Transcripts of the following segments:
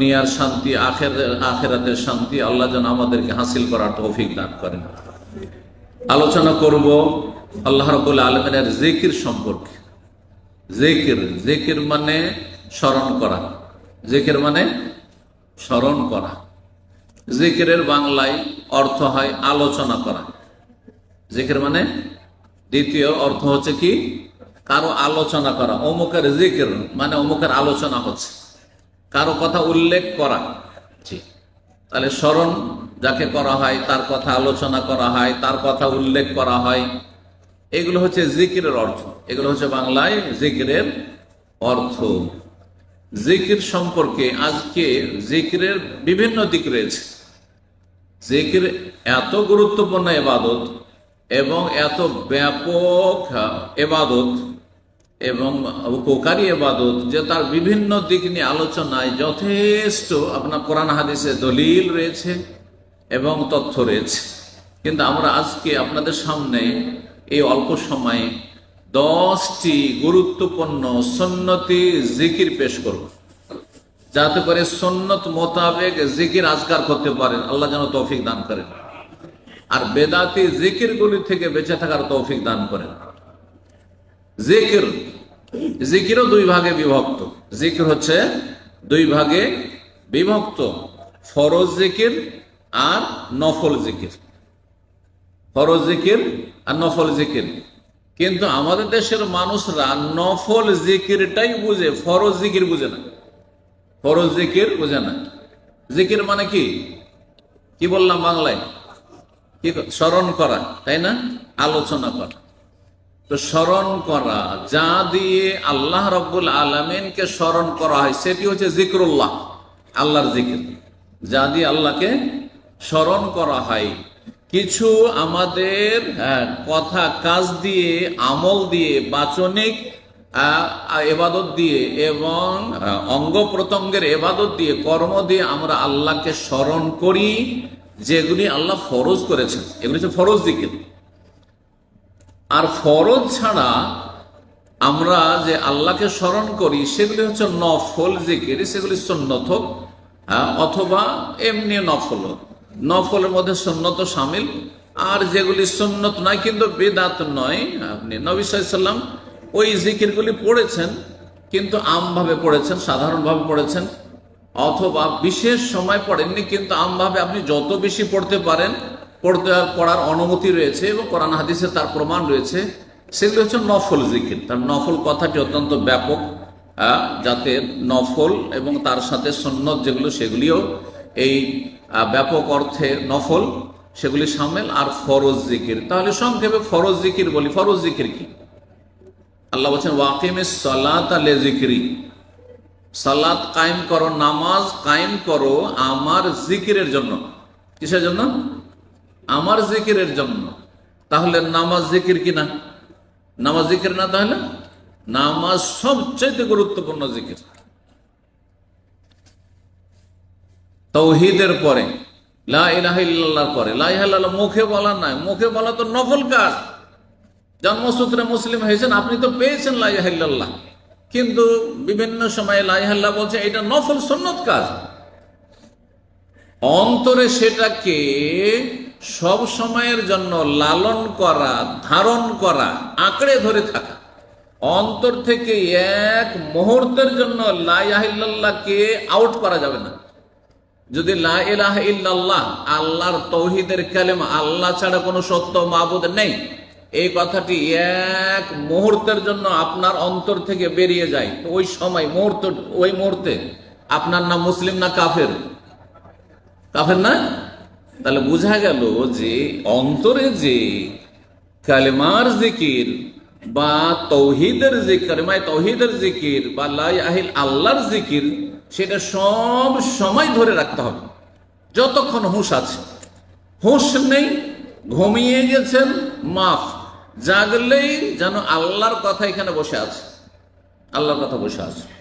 দুনিয়ার শান্তি, আখের, আখেরাতের শান্তি আল্লাহ যেন আমাদেরকে হাসিল করার তৌফিক দান করেন। আলোচনা করব আল্লাহ রবুল্লা আলমিনের জেকির সম্পর্কে। জেকির জেকির মানে স্মরণ করা। জেকের মানে স্মরণ করা। জেকিরের বাংলায় অর্থ হয় আলোচনা করা। জেকের মানে দ্বিতীয় অর্থ হচ্ছে কি? কারও আলোচনা করা। অমুকের জিকির মানে অমুকের আলোচনা হচ্ছে। কারও কথা উল্লেখ করা। জি। তাহলে স্মরণ যাকে করা হয় তার কথা আলোচনা করা হয় তার কথা উল্লেখ করা হয়। এগুলো হচ্ছে জিকিরের অর্থ। এগুলো হচ্ছে বাংলায় জিকিরের অর্থ। জিকির সম্পর্কে আজকে জিকিরের বিভিন্ন দিক রয়েছে। জিকির এত গুরুত্বপূর্ণ এবাদত এবং এত ব্যাপক এবাদত এবং উপকারী এবাদত যে তার বিভিন্ন দিক নিয়ে আলোচনায় যথেষ্ট আপনার কোরআন হাদিসে দলিল রয়েছে এবং তথ্য রয়েছে। কিন্তু আমরা আজকে আপনাদের সামনে এই অল্প সময়ে দশটি গুরুত্বপূর্ণ সন্নতি জিকির পেশ করব। যাতে করে সন্নত মোতাবেক জিকির আজকার করতে পারেন। আল্লাহ যেন তৌফিক দান করেন। আর বেদাতি জিকিরগুলি থেকে বেঁচে থাকার তৌফিক দান করেন। জিকির। জিকিরও দুই ভাগে বিভক্ত। জিকির হচ্ছে দুই ভাগে বিভক্ত। ফরজ জিকির আর নফল জিকির। ফরজ জিকির আর নফল জিকির। কিন্তু আমাদের দেশের মানুষরা নফল জিকিরটাই বুঝে, ফরজ জিকির বুঝে না। ফরজ জিকির বুঝে না। জিকির মানে কি? কি বললাম বাংলায়? কি স্মরণ করা, তাই না? আলোচনা করা। তো স্মরণ করা যা দিয়ে আল্লাহ রব্বুল আলমিনকে স্মরণ করা হয় সেটি হচ্ছে জিক্রুল্লাহ আল্লাহর জিকির। যা দিয়ে আল্লাহকে স্মরণ করা হয়। কিছু আমাদের হ্যাঁ, কথা কাজ দিয়ে আমল দিয়ে বাচনিক এবাদত দিয়ে এবং অঙ্গ প্রত্যঙ্গের এবাদত দিয়ে কর্ম দিয়ে আমরা আল্লাহকে স্মরণ করি যেগুলি আল্লাহ ফরজ করেছেন। এগুলি হচ্ছে ফরজ আর ফরজ ছাড়া আমরা যে আল্লাহকে স্মরণ করি সেগুলি হচ্ছে নফল জিকির সেগুলি সন্ন্যত হোক, হ্যাঁ, অথবা এমনি নফল হোক। নফলের মধ্যে সন্ন্যত সামিল আর যেগুলি সন্ন্যত নয় কিন্তু বেদাত নয় আপনি নবী সাল্লাম ওই জিকিরগুলি পড়েছেন কিন্তু আমভাবে পড়েছেন সাধারণভাবে পড়েছেন অথবা বিশেষ সময় পড়েননি কিন্তু আমভাবে আপনি যত বেশি পড়তে পারেন পড়তে পড়ার অনুমতি রয়েছে এবং কোরআন হাদিসে তার প্রমাণ রয়েছে। সেগুলো হচ্ছে নফল জিকির। তার নফল কথাটি অত্যন্ত ব্যাপক যাতে নফল এবং তার সাথে সন্ন্যত যেগুলো সেগুলিও এই ব্যাপক অর্থে নফল সেগুলি সামিল আর ফরজ জিকির। তাহলে সংক্ষেপে ফরজ জিকির বলি। ফরজ জিকির কি? আল্লাহ বলছেন, ওয়াকিমে সালাত আলে জিকিরি। সালাত কায়েম করো, নামাজ কায়েম করো আমার জিকিরের জন্য। কিসের জন্য? আমার জিকিরের জন্য। তাহলে নামাজ জিকির কি না নামাজ জিকির না তাহলে? নামাজ সবচেয়ে গুরুত্বপূর্ণ জিকির। তৌহিদের পরে, লা ইলাহা ইল্লাল্লাহর পরে। লা ইলাহা মুখে বলা নাই। মুখে বলা তো নফল কাজ। জন্মসূত্রে মুসলিম হয়েছেন, আপনি তো পেয়েছেন লা ইলাহা কিন্তু বিভিন্ন সময়ে লা ইলাহা ইল্লাল্লাহ বলছে, এটা নফল সুন্নত কাজ। অন্তরে সেটাকে সব সময়ের জন্য লালন করা, ধারণ করা, আঁকড়ে ধরে থাকা। অন্তর থেকে এক মুহূর্তের জন্য লাইল্লাহকে আউট করা যাবে না। যদি লা ইলাহা ইল্লাল্লাহ, আল্লাহর তৌহিদের কালেম, আল্লাহ ছাড়া কোনো সত্য মাবুদ নেই, এই কথাটি এক মুহূর্তের জন্য আপনার অন্তর থেকে বেরিয়ে যায়। ওই সময়, মুহূর্ত, ওই মুহূর্তে আপনার না মুসলিম না কাফের? কাফের না? তাহলে বোঝা গেল যে অন্তরে যে কালেমার জিকির বা তৌহিদের জিকির মানে তৌহিদের জিকির বা লাই আহিল আল্লাহর জিকির, সেটা সব সময় ধরে রাখতে হবে। যতক্ষণ হুঁশ আছে। হুঁশ নেই, ঘুমিয়ে গেছেন, মাফ। জাগলেই যেন আল্লাহর কথা এখানে বসে আছে। আল্লাহর কথা বসে আছে।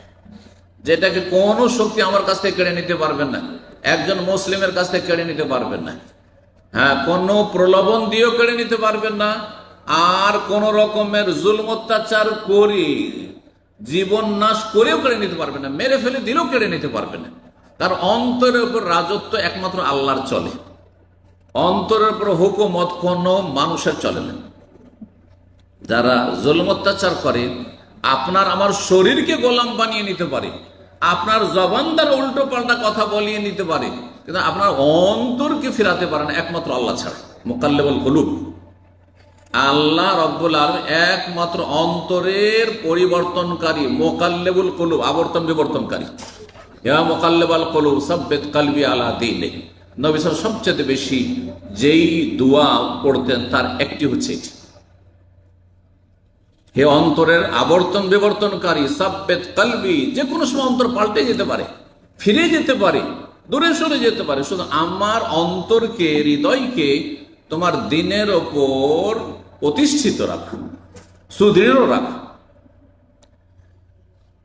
যেটাকে কোনো শক্তি আমার কাছ থেকে কেড়ে নিতে পারবেন না। একজন মুসলিমের কাছ থেকে কেড়ে নিতে পারবেন না। হ্যাঁ কোনো প্রলোভন দিয়েও কেড়ে নিতে পারবেন না। আর কোন রকমের জুলম, অত্যাচার করি জীবন নাশ করেও কেড়ে নিতে পারবে না, মেরে ফেলে দিলেও কেড়ে নিতে পারবে না। তার অন্তরের উপর রাজত্ব একমাত্র আল্লাহর চলে। অন্তরের উপর হুকুমত কোনো মানুষের চলে না। যারা জুলম, অত্যাচার করে, আপনার আমার শরীরকে গোলাম বানিয়ে নিতে পারে আপনার জবান দ্বারা উল্টো পাল্টা কথা বলিয়ে নিতে পারে, কিন্তু আপনার অন্তরকে ফেরাতে পারে না, একমাত্র আল্লাহ ছাড়া। মোকাল্লেবল হলুক আল্লাহ রব্বুল আলম একমাত্র অন্তরের পরিবর্তনকারী, মোকাল্লেবুল কলুব, আবর্তন বিবর্তনকারী। ইয়া মোকাল্লেবাল কলুব, সাব্বেত কালবি আলা দিলে নবী সাল সবচেয়ে বেশি যেই দোয়া পড়তেন, তার একটি হচ্ছে এটি। হে অন্তরের আবর্তন বিবর্তনকারী, সাব্বেত কালবি যে কোনো সময় অন্তর পাল্টে যেতে পারে, ফিরে যেতে পারে, দূরে সরে যেতে পারে। শুধু আমার অন্তরকে, হৃদয়কে তোমার দিনের ওপর প্রতিষ্ঠিত রাখো, সুদৃঢ় রাখো।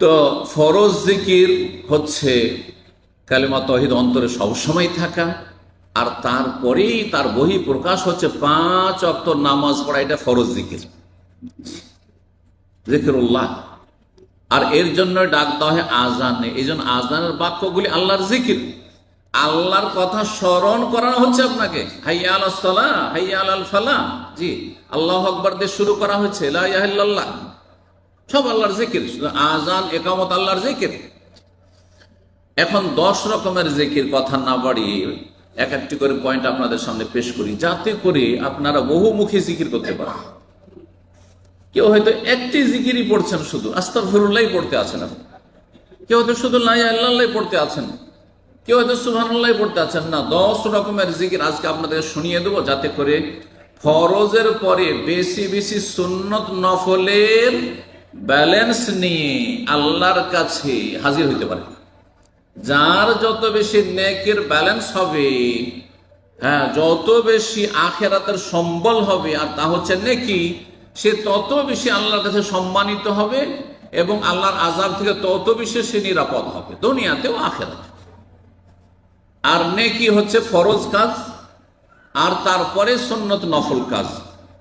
তো ফরজ জিকির হচ্ছে কালিমা তহিদ অন্তরে সবসময় থাকা, আর তারপরেই তার বহি প্রকাশ হচ্ছে পাঁচ অক্ত নামাজ পড়া, এটা ফরজ জিকির। জিকিরুল্লাহ। আর এর জন্য ডাক দেওয়া হয় আজানে এই জন্য আজানের বাক্যগুলি আল্লাহর জিকির। আল্লাহর কথা স্মরণ করানো হচ্ছে আপনাকে। আল্লাহ আকবর দিয়ে শুরু করা হয়েছে। সব আল্লাহর জিকির। আজান, একামত আল্লাহর জিকির। এখন দশ রকমের জিকির কথা না বাড়িয়ে এক একটি করে পয়েন্ট আপনাদের সামনে পেশ করি। যাতে করে আপনারা বহুমুখী জিকির করতে পারেন। কেউ হয়তো একটি জিকিরই পড়ছেন শুধু ফিরুল্লাহ পড়তে আছেন আপনি। কেউ হয়তো শুধু লাই আল্লাহ পড়তে আছেন। কেউ হয়তো সুবহানাল্লাহ পড়তে আছেন। না, দশ রকমের জিকির আজকে আপনাদের শুনিয়ে দেবো যাতে করে ফরজের পরে বেশি বেশি সুন্নত নফলের ব্যালেন্স নিয়ে আল্লাহর কাছে হাজির হইতে পারে। যার যত বেশি নেকের ব্যালেন্স হবে হ্যাঁ যত বেশি আখেরাতের সম্বল হবে, আর তা হচ্ছে নেকি? সে তত বেশি আল্লাহর কাছে সম্মানিত হবে এবং আল্লাহর আজাব থেকে তত বেশি সে নিরাপদ হবে, দুনিয়াতেও আখেরাতে। আর নেকি হচ্ছে ফরজ কাজ, আর তারপরে সন্নত নফল কাজ।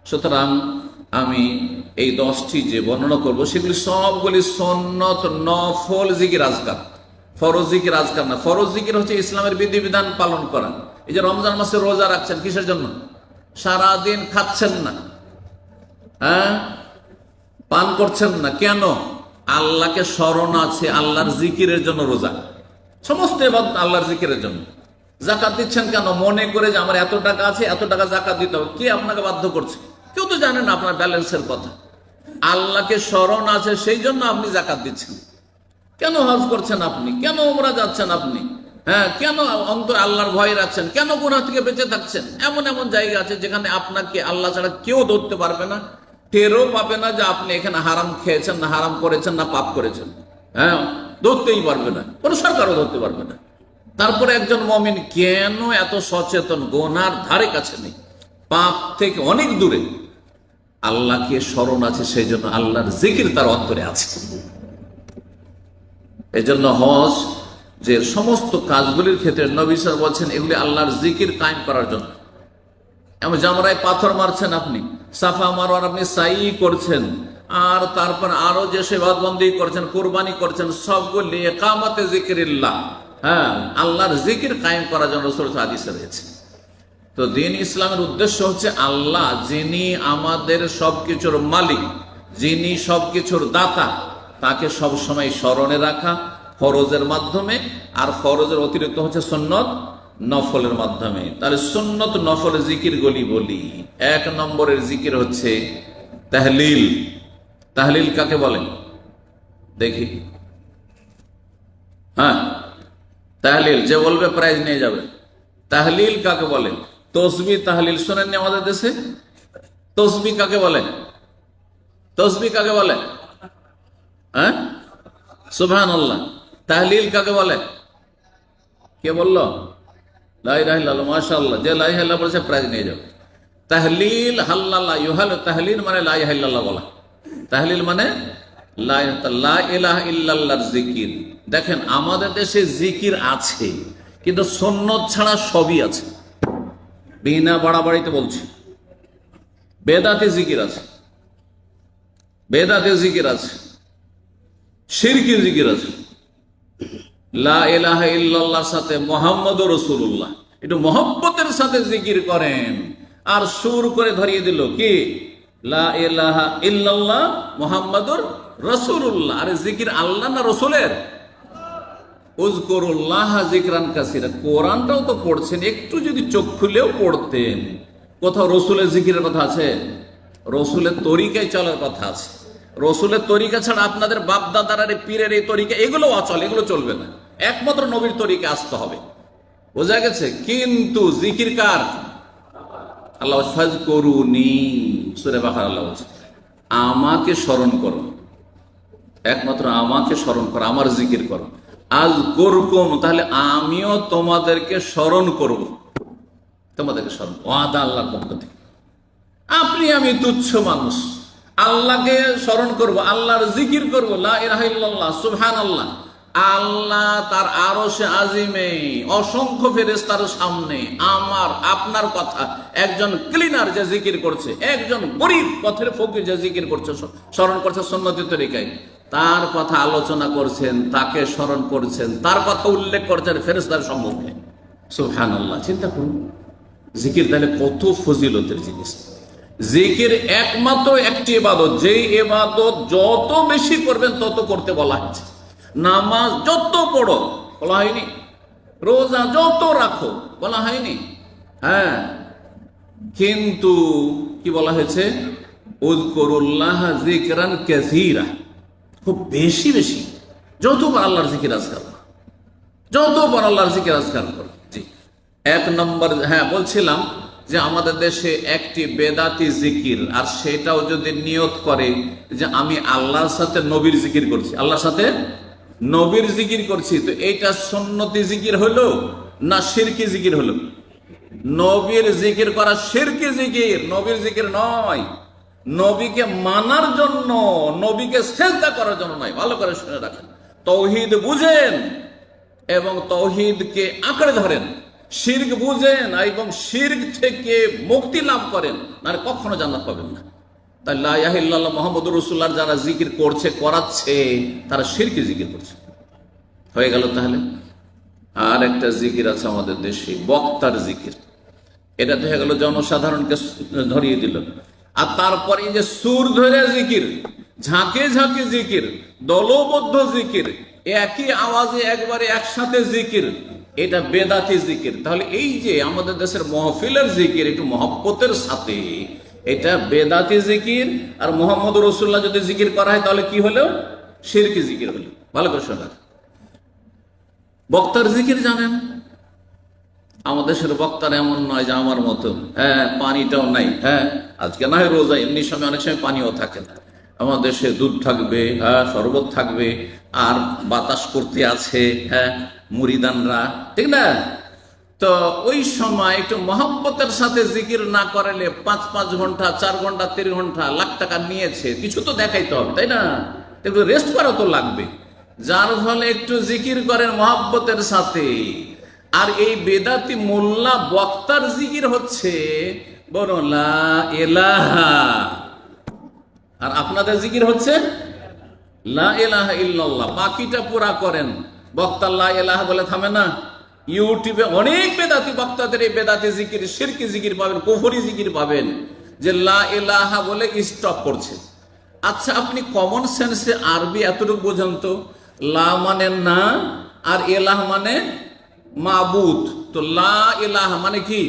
সুতরাং আমি এই দশটি যে বর্ণনা করব, সেগুলি সবগুলি সন্নত নফল জিকির আজকার। ফরজ জিকির আজকার না, ফরজ জিকির হচ্ছে ইসলামের বিধিবিধান পালন করা। এই যে রমজান মাসে রোজা রাখছেন কিসের জন্য? সারাদিন খাচ্ছেন না। হ্যাঁ? পান করছেন না? কেন? আল্লাহকে স্মরণ আছে, আল্লাহর জিকিরের জন্য রোজা। সমস্ত এবার আল্লাহর জিকিরের জন্য। জাকাত দিচ্ছেন কেন? মনে করে যে আমার এত টাকা আছে, এত টাকা জাকাত দিতে হবে। কে আপনাকে বাধ্য করছে? কেউ তো জানেন আপনার ব্যালেন্সের কথা। আল্লাহকে স্মরণ আছে, সেই জন্য আপনি জাকাত দিচ্ছেন। কেন হজ করছেন আপনি? কেন ওমরা যাচ্ছেন আপনি? হ্যাঁ কেন অন্তর আল্লাহর ভয় রাখছেন? কেন গুণা থেকে বেঁচে থাকছেন? এমন এমন জায়গা আছে যেখানে আপনাকে আল্লাহ ছাড়া কেউ ধরতে পারবে না। টেরও পাবে না যে আপনি এখানে হারাম খেয়েছেন না, হারাম করেছেন না, পাপ করেছেন। হ্যাঁ ধরতেই পারবে না। কোনো সরকারও ধরতে পারবে না। তারপরে একজন মমিন কেন এত সচেতন? গোনার ধারে কাছে নেই। পাপ থেকে অনেক দূরে। আল্লাহকে স্মরণ আছে সেই জন্য আল্লাহর জিকির তার অন্তরে আছে। এই জন্য হজ, যে সমস্ত কাজগুলির ক্ষেত্রে নবী স্যার বলছেন, এগুলি আল্লাহর জিকির কায়েম করার জন্য। এমন জামরায় পাথর মারছেন আপনি, সাফা মারোয়ার আপনি সাই করছেন, আর তারপর আরও যে সেবাদবন্দি করছেন, কোরবানি করছেন সবগুলি একামতে জিকিরিল্লাহ। হ্যাঁ আল্লাহর জিকির কায়েম করার জন্য রসুল হাদিসে রয়েছে। তো দিন ইসলামের উদ্দেশ্য হচ্ছে আল্লাহ, যিনি আমাদের সবকিছুর মালিক, যিনি সবকিছুর দাতা, তাকে সব সময় স্মরণে রাখা ফরজের মাধ্যমে, আর ফরজের অতিরিক্ত হচ্ছে সন্ন্যত নফলের মাধ্যমে। তাহলে সুন্নত নফল জিকির গলি বলি। এক নম্বরের জিকির হচ্ছে তাহলিল। তাহলিল কাকে বলেন? দেখি। হ্যাঁ? তাহলিল, যে বলবে প্রাইজ নিয়ে যাবে। তাহলিল কাকে বলে তসবি তাহলিল শোনেননি আমাদের দেশে? তসবি কাকে বলে তসবি কাকে বলে হ্যাঁ? সুবহান আল্লাহ তাহলিল কাকে বলে কে বলল? তাহলিল তাহলিল মানে তাহলিল মানে জিকির। দেখেন, আমাদের দেশে জিকির আছে, কিন্তু সন্ন্যত ছাড়া সবই আছে। বিনা বাড়াবাড়িতে বলছি। বেদাতে জিকির আছে। বেদাতে জিকির আছে। সিরকি জিকির আছে। লা ইলাহা ইল্লাল্লাহর সাথে মোহাম্মদ রসুল্লাহ একটু মহব্বতের সাথে জিকির করেন। আর সুর করে ধরিয়ে দিল কি? মোহাম্মদুর রসুল্লাহ আরে জিকির আল্লাহ না রসুলের? জিকরান কাসিরা। কোরআনটাও তো পড়ছেন, একটু যদি চোখ খুলেও পড়তেন। কোথাও রসুলের জিকিরের কথা আছে? রসুলের তরিকায় চলার কথা আছে। রসুলের তরিকা ছাড়া আপনাদের বাপ দাদার পীরের এই তরিকা, এগুলো অচল, এগুলো চলবে না। একমাত্র নবীর তরিকা আসতে হবে। বোঝা গেছে? কিন্তু জিকির কার? আল্লাহ ফাজ করুনি আমাকে স্মরণ করো। একমাত্র আমাকে স্মরণ করো, আমার জিকির করো। আজ করকুম তাহলে আমিও তোমাদেরকে স্মরণ করব। তোমাদেরকে স্মরণ ওয়াদা আল্লাহর পক্ষ আপনি আমি তুচ্ছ মানুষ। আল্লাহকে স্মরণ করব, আল্লাহর জিকির করব। লা ইলাহা ইল্লাল্লাহ সুবহান আল্লাহ আল্লাহ তার আরও সে আজিমে, অসংখ্য ফেরেস্তার সামনে আমার, আপনার কথা। একজন ক্লিনার যে জিকির করছে, একজন গরিব পথের ফকির যে জিকির করছে স্মরণ করছে সন্ন্যতি তরিকায়। তার কথা আলোচনা করছেন, তাকে স্মরণ করছেন, তার কথা উল্লেখ করছেন ফেরেস্তার সম্মুখে। সুবহান আল্লাহ চিন্তা করুন। জিকির তাহলে কত ফজিলতের জিনিস। জিকির একমাত্র একটি এবাদত যেই এবাদত যত বেশি করবেন তত করতে বলা হয়েছে নামাজ যত পড়ো, বলা হয়নি। রোজা যত রাখো, বলা হয়নি। হ্যাঁ। কিন্তু কি বলা হয়েছে? কাসীরা। খুব বেশি বেশি। যতবার আল্লাহর জিকির আজকাল যতবার আল্লাহর জিকির আজকাল করো। জি। এক নম্বর হ্যাঁ বলছিলাম যে আমাদের দেশে একটি বেদাতি জিকির আর সেটাও যদি নিয়ত করে যে আমি আল্লাহর সাথে নবীর জিকির করছি। আল্লাহর সাথে নবীর জিকির করছি, তো এইটা সন্নতি জিকির হলো না শিরকি জিকির হলো? নবীর জিকির করা শিরকি জিকির, নবীর জিকির নয়। নবীকে মানার জন্য, নবীকে শ্রেষ্ঠা করার জন্য নয়, ভালো করে শুনে রাখেন। তৌহিদ বুঝেন এবং তৌহিদকে আঁকড়ে ধরেন। শির্ক বুঝেন এবং শির্ক থেকে মুক্তি লাভ করেন না কখনো জান্নাত পাবেন না। তাই লাহ মোহাম্মদ রসুল্লাহ যারা জিকির করছে, করাচ্ছে, তারা শিরকে জিকির করছে। হয়ে গেল তাহলে? আর একটা জিকির আছে আমাদের দেশে, বক্তার জিকির। এটা হয়ে গেল জনসাধারণকে ধরিয়ে দিল। আর তারপরে যে সুর ধরে জিকির, ঝাঁকে ঝাঁকে জিকির, দলবদ্ধ জিকির, একই আওয়াজে একবারে একসাথে জিকির, এটা বেদাতি জিকির। তাহলে এই যে আমাদের দেশের মহফিলের জিকির, একটু মহব্বতের সাথে এটা বেদাতি জিকির আর মোহাম্মদ রসুল্লাহ যদি জিকির করা হয় তাহলে কি হলো? শিরকি জিকির হলো। ভালো করে শোনা বক্তার জিকির জানেন? আমাদের দেশের বক্তার এমন নয় যে আমার মতো। হ্যাঁ পানিটাও নাই। হ্যাঁ আজকে না হয় রোজা, এমনি সময় অনেক সময় পানিও থাকে না। আমাদের দেশে দুধ থাকবে হ্যাঁ শরবত থাকবে, আর বাতাস করতে আছে হ্যাঁ মুড়িদানরা, ঠিক না? তো ওই সময় একটু মহাব্বতের সাথে জিকির না করালে পাঁচ পাঁচ ঘণ্টা, চার ঘণ্টা, তিন ঘণ্টা লাখ টাকা নিয়েছে, কিছু তো দেখাইতে হবে, তাই না? একটু রেস্ট করা তো লাগবে। যার ফলে একটু জিকির করেন মহাব্বতের সাথে। আর এই বেদাতি মোল্লা বক্তার জিকির হচ্ছে এলাহা আর আপনাদের জিকির হচ্ছে, লা এলাহা বাকিটা পুরা করেন। বক্তা লা এলাহা বলে থামে না। ইউটিউবে অনেক বেদাতি বক্তাদের এই বেদাতি জিকির শিরকি জিকির পাবেন, কুফরি জিকির পাবেন, যে লা এলাহা বলে স্টপ করছে। আচ্ছা আপনি কমন সেন্সে আরবি এতটুকু বোঝেন তো? লা মানে না, আর এলাহ মানে মাবুদ। তো লা এলাহ মানে কি?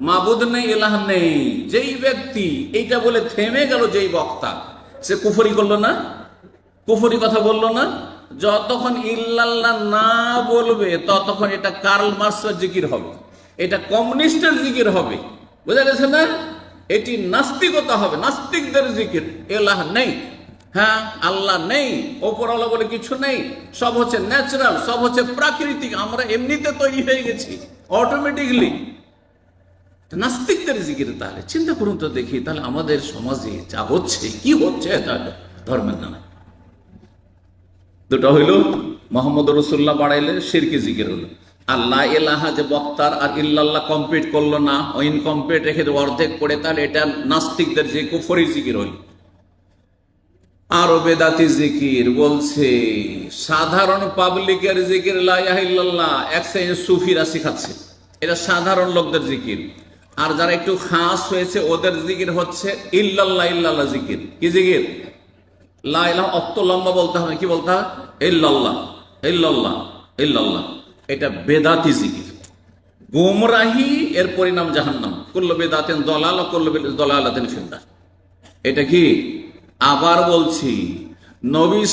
মাবুদ নেই এলাহ নেই। যেই ব্যক্তি এইটা বলে থেমে গেল যেই বক্তা, সে কুফরি করল না? কুফরি কথা বলল না? যতক্ষণ ইল্লাল্লাহ না বলবে, ততক্ষণ এটা কার্ল মার্সের জিকির হবে। এটা কমিউনিস্টের জিকির হবে। বুঝা গেছে না? এটি নাস্তিকতা হবে, নাস্তিকদের জিকির। এলাহ নেই। হ্যাঁ আল্লাহ নেই ওপরওয়ালা বলে কিছু নেই। সব হচ্ছে ন্যাচারাল সব হচ্ছে প্রাকৃতিক। আমরা এমনিতে তৈরি হয়ে গেছি অটোমেটিকলি নাস্তিকদের জিকির তাহলে। চিন্তা করুন তো দেখি, তাহলে আমাদের সমাজে যা হচ্ছে, কি হচ্ছে তাহলে ধর্মের নামে দুটো হইল, মোহাম্মদ রসুল্লাহ বাড়াইলে সিরকি জিকির হলো আল্লাহ এলাহা যে বক্তার আর ইল্লাল্লাহ কমপ্লিট করল না ইনকমপ্লিট রেখে অর্ধেক করে তাহলে এটা নাস্তিকদের যে কুফরি জিকির হইল। আরও বেদাতি জিকির বলছে, সাধারণ পাবলিকের জিকির লাইল্লাহ এক শ্রেণি সুফিরা শিখাচ্ছে। এটা সাধারণ লোকদের জিকির। আর যারা একটু খাস হয়েছে, ওদের জিকির হচ্ছে ইল্লাল্লাহ ইল্লাল্লাহ জিকির। কি জিকির? লাইলাহ অত লম্বা বলতে হবে, কি বলতে বেদাতি জিকির। এর পরিণাম জাহান্নাম। কুল্ল বেদাতেন ফিন্দার এটা কি? আবার বলছি, নবী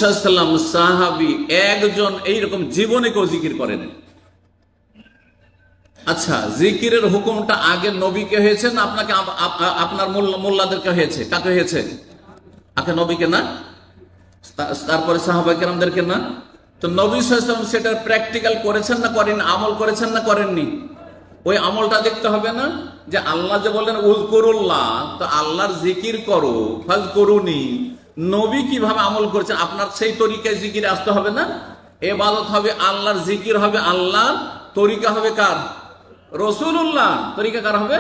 সাহাবি একজন এইরকম জীবনে কেউ জিকির করেন আচ্ছা জিকিরের হুকুমটা আগে নবীকে হয়েছে আপনাকে আপ- আপ- আপনার মোল্লা- মোল্লাদেরকে হয়েছে? কাকে হয়েছে? আগে নবীকে না? তারপরে সাহাবা কেরামদেরকে না, তো নবী সাল্লাম সেটা প্র্যাকটিক্যাল করেছেন না করেন, আমল করেছেন না করেননি? ওই আমলটা দেখতে হবে না যে আল্লাহ যে বললেন উজকরুল্লাহ তো আল্লাহর জিকির করো ফাজ করুনি নবী কীভাবে আমল করছেন, আপনার সেই তরিকায় জিকির আসতে হবে না? এবাদত হবে আল্লাহর জিকির হবে আল্লাহ তরিকা হবে কার? রসুল্লাহ তরিকা কার হবে?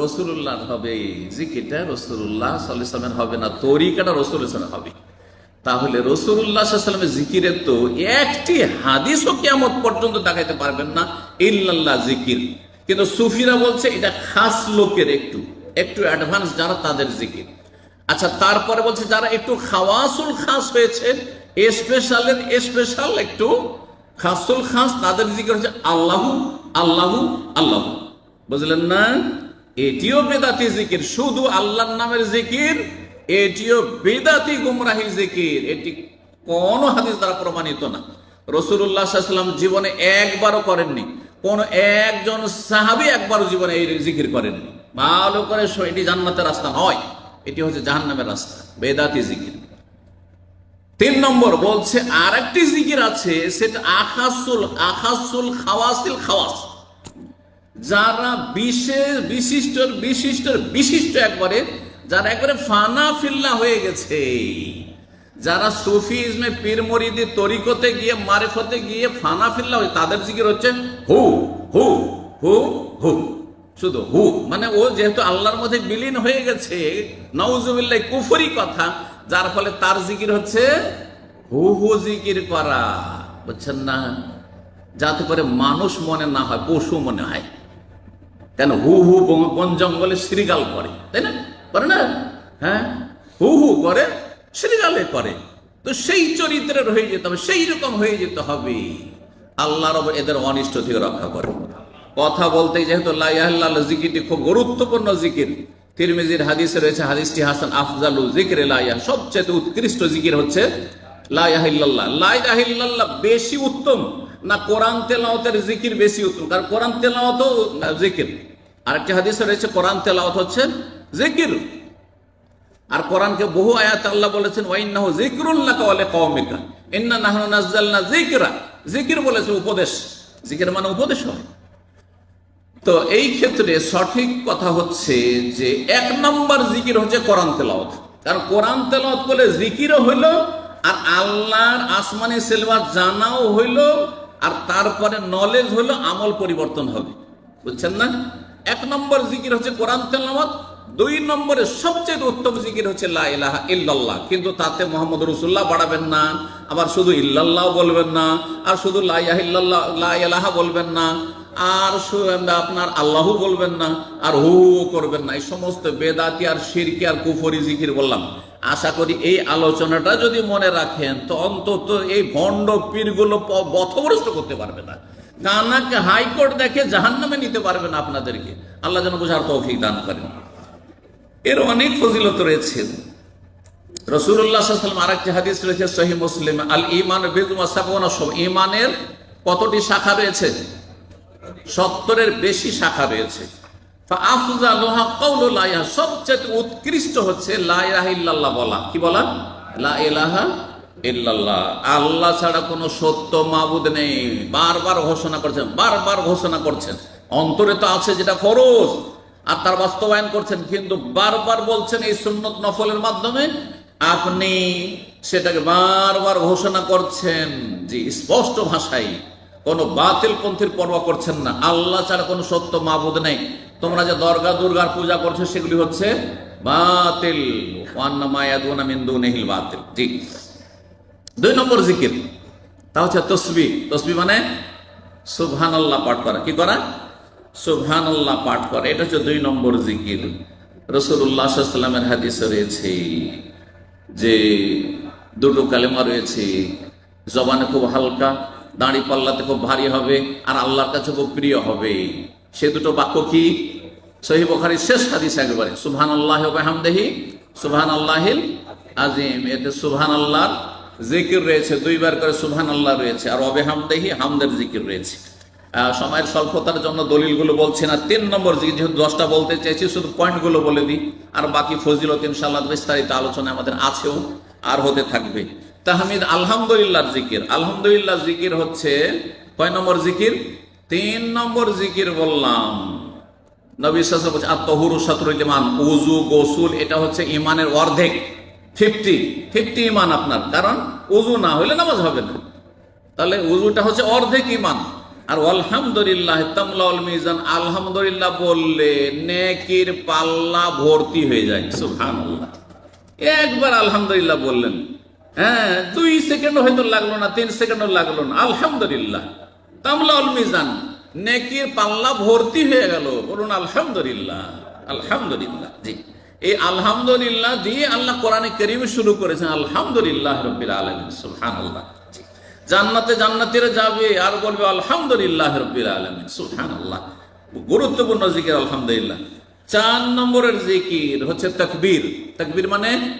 রসুল্লাহ হবে। জিকিরটা রসুল্লাহ সাল্লামের হবে না, তরিকাটা রসুল হবে। তাহলে রসুল্লাহামের জিকিরের তো একটি হাদিসও কেমন পর্যন্ত দেখাইতে পারবেন না, ইল্লাল্লাহ জিকির। কিন্তু সুফিরা বলছে, এটা খাস লোকের একটু একটু অ্যাডভান্স যারা তাদের জিকির। আচ্ছা তারপরে বলছে, যারা একটু খাওয়াসুল খাস হয়েছে স্পেশালের স্পেশাল একটু খাসুল খাস, তাদের জিকির হচ্ছে আল্লাহু আল্লাহু, আল্লাহ। বুঝলেন না? এটিও বেদাতি জিকির, শুধু আল্লাহর নামের জিকির এটিও বেদাতি গুমরাহি জিকির। এটি কোন হাদিস দ্বারা প্রমাণিত না। রসুল্লাহ সাল্লাম জীবনে একবারও করেননি। কোন একজন সাহাবি একবারও জীবনে এই জিকির করেননি। ভালো করে এটি জান্নাতের রাস্তা নয়। এটি হচ্ছে জাহান্নামের রাস্তা, বেদাতি জিকির। তিন নম্বর বলছে আর একটি জিকির আছে, সেটা আখাসুল আখাসুল খাওয়াসিল খাওয়াস। যারা বিশেষ, বিশিষ্ট বিশিষ্ট বিশিষ্ট একবারে যারা একবারে ফানা ফিল্লা হয়ে গেছে। যারা সুফি ইসমে পীর মরিদি তরিকতে গিয়ে, মারেফতে গিয়ে ফানা ফিল্লা হয়ে, তাদের জিকির হচ্ছে হু হু হু হু। শুধু হু মানে ও যেহেতু আল্লাহর মধ্যে বিলীন হয়ে গেছে নওজুবিল্লাহ কুফরি কথা, যার ফলে তার জিকির হচ্ছে হু হু জিকির করা। বুঝছেন না? যাতে করে মানুষ মনে না হয়, পশু মনে হয়। কেন? হু হু বন জঙ্গলে শ্রীগাল করে তাই না? করে না? হ্যাঁ? হু হু করে শ্রীগালে করে। তো সেই চরিত্রের হয়ে যেতে হবে, সেই রকম হয়ে যেতে হবে। আল্লাহ রব এদের অনিষ্ট থেকে রক্ষা করে। কথা বলতে যেহেতু লাইয়াল্লাহ জিকিরটি খুব গুরুত্বপূর্ণ জিকির। তিরমিজির হাদিসে রয়েছে, হাদিসটি হাসান আফজালু জিকির লাইয়া সবচেয়ে উৎকৃষ্ট জিকির হচ্ছে লাইয়াহিল্লাহ লাইয়াহিল্লাহ বেশি উত্তম না কোরআন তেলাওয়াতের জিকির বেশি উত্তম? কারণ কোরআন তেলাওয়াত জিকির। আরেকটি হাদিসে রয়েছে, কোরআন তেলাওয়াত হচ্ছে জিকির। আর কোরআনকে বহু আয়াত আল্লাহ বলেছেন, ওয়াইন্নাহু যিকরুল্লাহ ওয়ালি কওমিকা ইন্না নাহনু নাযালনা যিকরা জিকির বলেছে উপদেশ। জিকির মানে উপদেশ হয়। তো এই ক্ষেত্রে সঠিক কথা হচ্ছে যে এক নম্বর জিকির হচ্ছে কোরআন তেলাওয়াত। কারণ কোরআন তেলাওয়াত করলে জিকিরও হইল, আর আল্লাহর আসমানি সিলভার জানাও হইল, আর তারপরে নলেজ হইল, আমল পরিবর্তন হবে। বুঝছেন না? এক নম্বর জিকির হচ্ছে কোরআন তেলাওয়াত দুই নম্বরে সবচেয়ে উত্তম জিকির হচ্ছে ইল্লাল্লাহ। কিন্তু তাতে মোহাম্মদ রসুল্লাহ বাড়াবেন না, আবার শুধু ইল্লাল্লাহ বলবেন না, আর শুধু লা ইল্লাল্লাহ, লা বলবেন না, আর আপনার আল্লাহু বলবেন না, আর হু করবেন না। এই সমস্ত বেদাতি আর শিরকি আর কুফরি জিকির বললাম। আশা করি এই আলোচনাটা যদি মনে রাখেন, তো অন্তত এই ভণ্ড পীরগুলো পথভ্রষ্ট করতে পারবে না। কানাকে হাইকোর্ট দেখে জাহান্নামে নিতে পারবে না আপনাদেরকে। আল্লাহ যেন বোঝার তৌফিক দান করেন। এর অনেক ফজিলত রয়েছে। রসুল্লাহ সাল্লাম আরেকটি হাদিস রয়েছে সহি মুসলিম, আল ইমান ইমানের কতটি শাখা রয়েছে? সত্তরের বেশি শাখা রয়েছে। সবচেয়ে উৎকৃষ্ট হচ্ছে লা ইলাহা বলা। কি বলা? লা ইলাহা ইল্লাল্লাহ। আল্লাহ ছাড়া কোনো সত্য মাবুদ নেই। বারবার ঘোষণা করছেন, বারবার ঘোষণা করছেন। অন্তরে তো আছে যেটা ফরজ। আর তার বাস্তবায়ন করছেন, কিন্তু বারবার বলছেন এই সুন্নত নফলের মাধ্যমে আপনি সেটাকে বারবার ঘোষণা করছেন যে স্পষ্ট ভাষায় কোনো বাতিল পন্থীর পরোয়া করছেন না। আল্লাহ ছাড়া কোনো সত্য মাবুদ নেই। তোমরা যে দরগা দুর্গার পূজা করছ, সেগুলি হচ্ছে বাতিল। বাতিল। জি। দুই নম্বর জিকির, তা হচ্ছে তসবি। তসবি মানে সুবহানাল্লাহ পাঠ করা। কি করা? সুবহানাল্লাহ পাঠ করা। এটা হচ্ছে দুই নম্বর জিকির। রসুল্লাহ সাল্লামের হাদিসে রয়েছে যে দুটো কালেমা রয়েছে, জবানে খুব হালকা, দাঁড়ি পাল্লাতে খুব ভারী হবে, আর আল্লাহর কাছে খুব প্রিয় হবে। সে দুটো বাক্য কি? সহি বখারির শেষ হাদিস একবারে সুবহান আল্লাহ হামদেহি সুবহান আল্লাহিল আজিম এতে সুবহান আল্লাহর জিকির রয়েছে, দুইবার করে সুবহান আল্লাহ রয়েছে, আর অবে হামদেহি হামদের জিকির রয়েছে। সময়ের স্বল্পতার জন্য দলিলগুলো বলছি না। তিন নম্বর যেহেতু দশটা বলতে চাইছি শুধু পয়েন্টগুলো বলে দিই। আর বাকি ফজিলত ইনশাল্লাহ বিস্তারিত আলোচনা আমাদের আছেও আর হতে থাকবে। তাহমিদ, আলহামদুলিল্লাহ জিকির। আলহামদুলিল্লাহ জিকির হচ্ছে, কয় নম্বর জিকির? তিন নম্বর জিকির বললাম ইমান উজু গোসুল, এটা হচ্ছে ইমানের অর্ধেক। ফিফটি ফিফটি ইমান আপনার। কারণ উজু না হইলে নামাজ হবে না। তাহলে উজুটা হচ্ছে অর্ধেক ইমান আর আলহামদুলিল্লাহ তামলাউল মিজান, আলহামদুলিল্লাহ বললে নেকির পাল্লা ভর্তি হয়ে যায়, সুবহানাল্লাহ। একবার আলহামদুলিল্লাহ বললেন হ্যাঁ দুই সেকেন্ড হয়তো লাগল না, তিন সেকেন্ডও লাগল না, আলহামদুলিল্লাহ। তামলাউল মিজান, নেকির পাল্লা ভর্তি হয়ে গেল, বলুন আলহামদুলিল্লাহ আলহামদুলিল্লাহ, জি। এই আলহামদুলিল্লাহ দিয়ে আল্লাহ কোরআনে করিম শুরু করেছেন, আলহামদুলিল্লাহ রবিল আলমিন, সুবহানাল্লাহ। জি জান্নাতে জান্নাতিরা যাবে আর বলবে, আলহামদুলিল্লাহ রবিল আলমিন। সুবহানাল্লাহ। গুরুত্বপূর্ণ জিকির, আলহামদুলিল্লাহ। চার নম্বরের জিকির হচ্ছে তকবীর। তকবীর মানে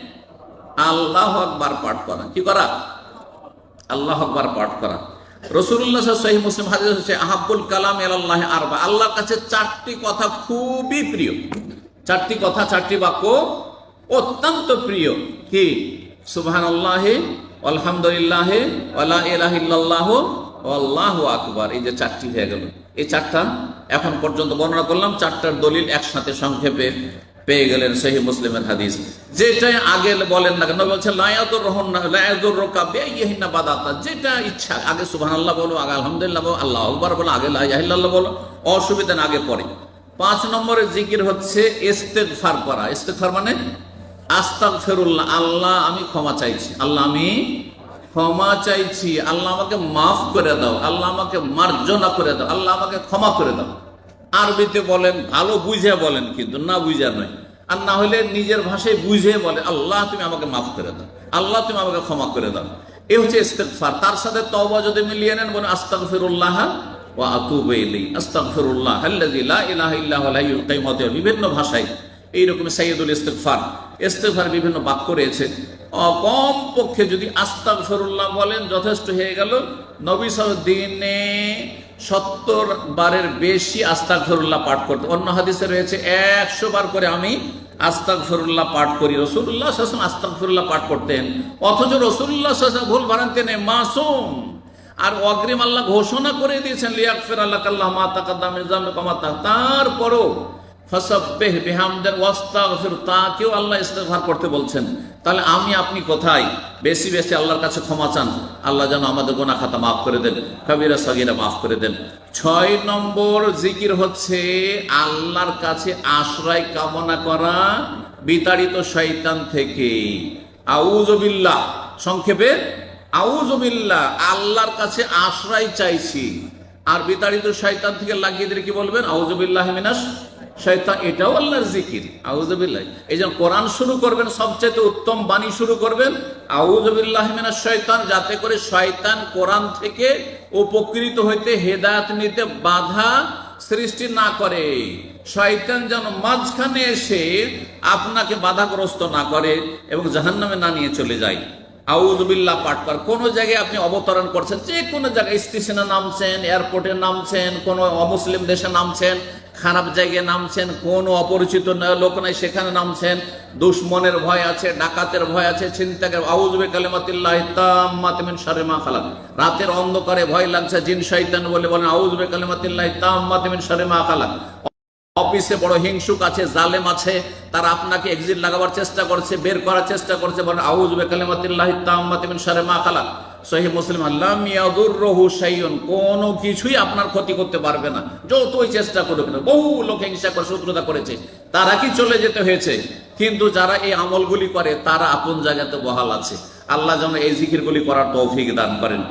আল্লাহ আকবার পাঠ করা। কি করা? আল্লাহ আকবার পাঠ করা। রসুল্লাহ সহি মুসলিম হাদিস হচ্ছে আহাবুল কালাম আল্লাহ আরবা। আল্লাহর কাছে চারটি কথা খুবই প্রিয়। চারটি কথা, চারটি বাক্য অত্যন্ত প্রিয়। কি? সুবহান আল্লাহ আলহামদুলিল্লাহ, ওয়ালা ইলাহিল্লাহ আল্লাহ আকবার। এই যে চারটি হয়ে গেল। এই চারটা এখন পর্যন্ত বর্ণনা করলাম, চারটার দলিল একসাথে সংক্ষেপে পেয়ে গেলেন সেই মুসলিমের হাদিস। যেটাই আগে বলেন না কেন বলছে লায়াদুর রহন লায়াদুর রোকা বেইহিনা বাদাতা। যেটা ইচ্ছা, আগে সুবহানাল্লাহ বলো, আগে আলহামদুলিল্লাহ বলো, আল্লাহ আকবার বলো, আগে লা ইলাহা ইল্লাল্লাহ বলো, অসুবিধা না, আগে পরে পাঁচ নম্বরের জিকির হচ্ছে ইস্তেগফার করা। ইস্তেগফার মানে আস্তাগফিরুল্লাহ, আল্লাহ আমি ক্ষমা চাইছি। আল্লাহ আমি ক্ষমা চাইছি। আল্লাহ আমাকে মাফ করে দাও। আল্লাহ আমাকে মার্জনা করে দাও। আল্লাহ আমাকে ক্ষমা করে দাও। আরবিতে বলেন, ভালো বুঝে বলেন কিন্তু না বুঝে নয়। আর না হলে নিজের ভাষায় বুঝে বলে, আল্লাহ তুমি আমাকে মাফ করে দাও। আল্লাহ তুমি আমাকে ক্ষমা করে দাও। এ হচ্ছে ইস্তেগফার। তার সাথে তবা যদি মিলিয়ে নেন বলে আস্তাগফিরুল্লাহ ওয়া আতুবু ইলাইহি। আস্তাগফিরুল্লাহ আল্লাযী লা ইলাহা ইল্লা হুয়াল হাইয়ুল কাইয়্যুম। বিভিন্ন ভাষায় এইরকম সাইয়দুল ইস্তেগফার। ইস্তেগফার বিভিন্ন বাক্য রয়েছে। কম পক্ষে যদি আস্তাগফিরুল্লাহ বলেন, যথেষ্ট হয়ে গেল। নবী সাল সত্তর বারের বেশি আস্তাগফিরুল্লাহ পাঠ করতে। অন্য হাদিসে রয়েছে, একশো বার করে আমি আস্তাগফিরুল্লাহ পাঠ করি। রসুল্লাহ শাসন আস্তাগফিরুল্লাহ পাঠ করতেন। অথচ রসুল্লাহ শাসন ভুল ভ্রান্তি মাসুম। আর অগ্রিম আল্লাহ ঘোষণা করে দিয়েছেন লিয়াকফির আল্লাহ কাল্লাহ মা তাকাদ্দাম ইজাম কমাতা তারপরও ফাসাব্বিহ ওয়াস্তাগফির তাকেও আল্লাহ করতে বলছেন, তাহলে আমি, আপনি কোথায়? বেশি বেশি আল্লাহর কাছে ক্ষমা চান। আল্লাহ যেন আমাদের গোনা খাতা মাফ করে দেন, কবিরা মাফ করে দেন। ছয় নম্বর জিকির হচ্ছে আল্লাহর কাছে আশ্রয় কামনা করা বিতাড়িত শয়তান থেকে। আউজবিল্লাহ সংক্ষেপে আউজবিল্লাহ আল্লাহর কাছে আশ্রয় চাইছি। আর বিতাড়িত শয়তান থেকে লাগিয়ে দিলে কি বলবেন? আউজবিল্লাহ মিনাস শয়তান এটাও আল্লাহর জিকির আউজবিল্লাহ এই যে কোরআন শুরু করবেন সবচেয়ে উত্তম বাণী শুরু করবেন আউজবিল্লাহ মিনাস শয়তান যাতে করে শয়তান কোরআন থেকে উপকৃত হইতে হেদায়ত নিতে বাধা সৃষ্টি না করে। শয়তান যেন মাঝখানে এসে আপনাকে বাধাগ্রস্ত না করে এবং জাহান্নামে না নিয়ে চলে যায়। আউজবিল্লাহ পাঠ কর। কোন জায়গায় আপনি অবতরণ করছেন, যে কোনো জায়গায় স্টেশনে নামছেন, এয়ারপোর্টে নামছেন, কোনো অমুসলিম দেশে নামছেন, খারাপ জায়গায় নামছেন, কোন অপরিচিত লোক নাই সেখানে নামছেন, দুশ্মনের ভয় আছে, ডাকাতের ভয় আছে চিন্তাকে আউজবে কালেমাতিল্লাহ তাম্মাতিমিন শারে মা খালাক। রাতের অন্ধকারে ভয় লাগছে, জিন, শয়তান বলে বলেন আউজবে কালেমাতিল্লাহ তাম্মাতিমিন শারে মা খালাক। অফিসে বড় হিংসুক আছে, জালেম আছে, তারা আপনাকে এক্সিট লাগাবার চেষ্টা করছে, বের করার চেষ্টা করছে, বলেন আউজ বেকালিমাতিল্লাহ মা সহি মুসলিম আল্লাহ মিয়াদুর কোনো কিছুই আপনার ক্ষতি করতে পারবে না। যতই চেষ্টা করুক না, বহু লোক হিংসা করে, শত্রুতা করেছে। তারা কি চলে যেতে হয়েছে? কিন্তু যারা এই আমলগুলি করে, তারা আপন জায়গাতে বহাল আছে। আল্লাহ যেন এই জিকিরগুলি করার তৌফিক দান করেন।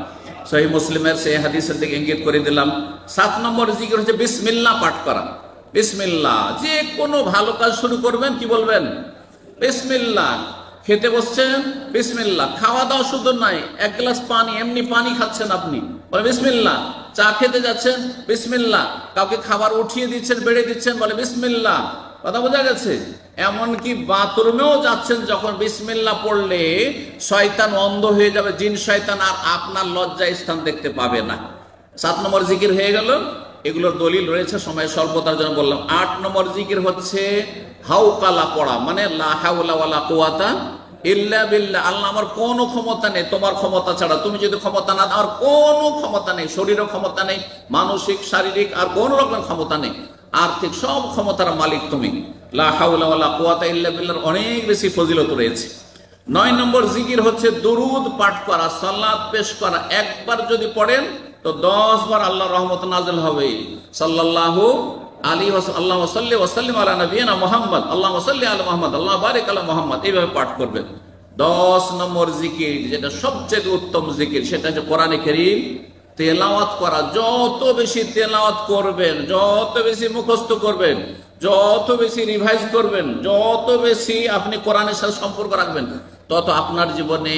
সহি মুসলিমের সেই হাদিসের দিকে ইঙ্গিত করে দিলাম, সাত নম্বর জিকির হচ্ছে বিসমিল্লাহ পাঠ করা। বিসমিল্লাহ যে কোনো ভালো কাজ শুরু করবেন, কি বলবেন? বিসমিল্লাহ খেতে বসছেন বিসমিল্লাহ খাওয়া দাওয়া শুধু নাই, এক গ্লাস পানি, এমনি পানি খাচ্ছেন আপনি। বলে বিসমিল্লাহ চা খেতে যাচ্ছেন বিসমিল্লাহ কাউকে খাবার উঠিয়ে দিচ্ছেন, বেড়ে দিচ্ছেন, বলে বিসমিল্লাহ কথা বোঝা গেছে? এমনকি বাথরুমেও যাচ্ছেন, যখন বিসমিল্লাহ পড়লে শয়তান অন্ধ হয়ে যাবে, জিন শয়তান আর আপনার লজ্জা স্থান দেখতে পাবে না। সাত নম্বর জিকির হয়ে গেল। এগুলোর দলিল রয়েছে, সময় স্বল্পতার জন্য বললাম। আট নম্বর জিকির হচ্ছে হাউকালা পড়া মানে লা হাওলা ইল্লা বিল্লাহ। আল্লাহ আমার কোনো ক্ষমতা নেই, তোমার ক্ষমতা ছাড়া। তুমি যদি ক্ষমতা না, আমার কোনো ক্ষমতা নেই শরীরের ক্ষমতা নেই, মানসিক, শারীরিক, আর কোন রকমের ক্ষমতা নেই। আর্থিক সব ক্ষমতার মালিক তুমি। লা হাওলা ওয়ালা ইল্লা অনেক বেশি ফজিলত রয়েছে। নয় নম্বর জিকির হচ্ছে, দুরুদ পাঠ করা সাল্লাত পেশ করা। একবার যদি পড়েন তো দশ বার আল্লাহ রহমত নাজল হবে। সাল্লাল্লাহু আলী আল্লাহ ওসাল্লি ওসাল্লিম নবীনা মোহাম্মদ। আল্লাহ ওসাল্লি আলা মোহাম্মদ, আল্লাহ বারিক আলা মোহাম্মদ। এইভাবে পাঠ করবেন। দশ নম্বর জিকির, যেটা সবচেয়ে উত্তম জিকির, সেটা হচ্ছে কোরআনে করিম। তেলাওয়াত করা, যত বেশি তেলাওয়াত করবেন, যত বেশি মুখস্থ করবেন, যত বেশি রিভাইজ করবেন, যত বেশি আপনি কোরআনের সাথে সম্পর্ক রাখবেন তত আপনার জীবনে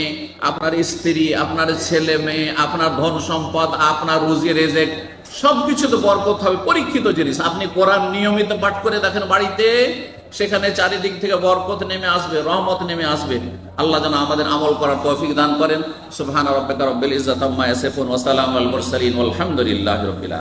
আপনার স্ত্রী, আপনার ছেলে মেয়ে, আপনার ধন সম্পদ, আপনার রুজি রেজেক সবকিছু তো বরকত হবে, পরীক্ষিত জিনিস। আপনি কোরআন নিয়মিত পাঠ করে দেখেন বাড়িতে, সেখানে চারিদিক থেকে বরকত নেমে আসবে, রহমত নেমে আসবে। আল্লাহ যেন আমাদের আমল করার তৌফিক দান করেন। সুবহান রাব্বিকা রব্বিল ইজ্জাতি আম্মা ইয়াসিফুন ওয়া সালামুল মুরসালিন। রাব্বিল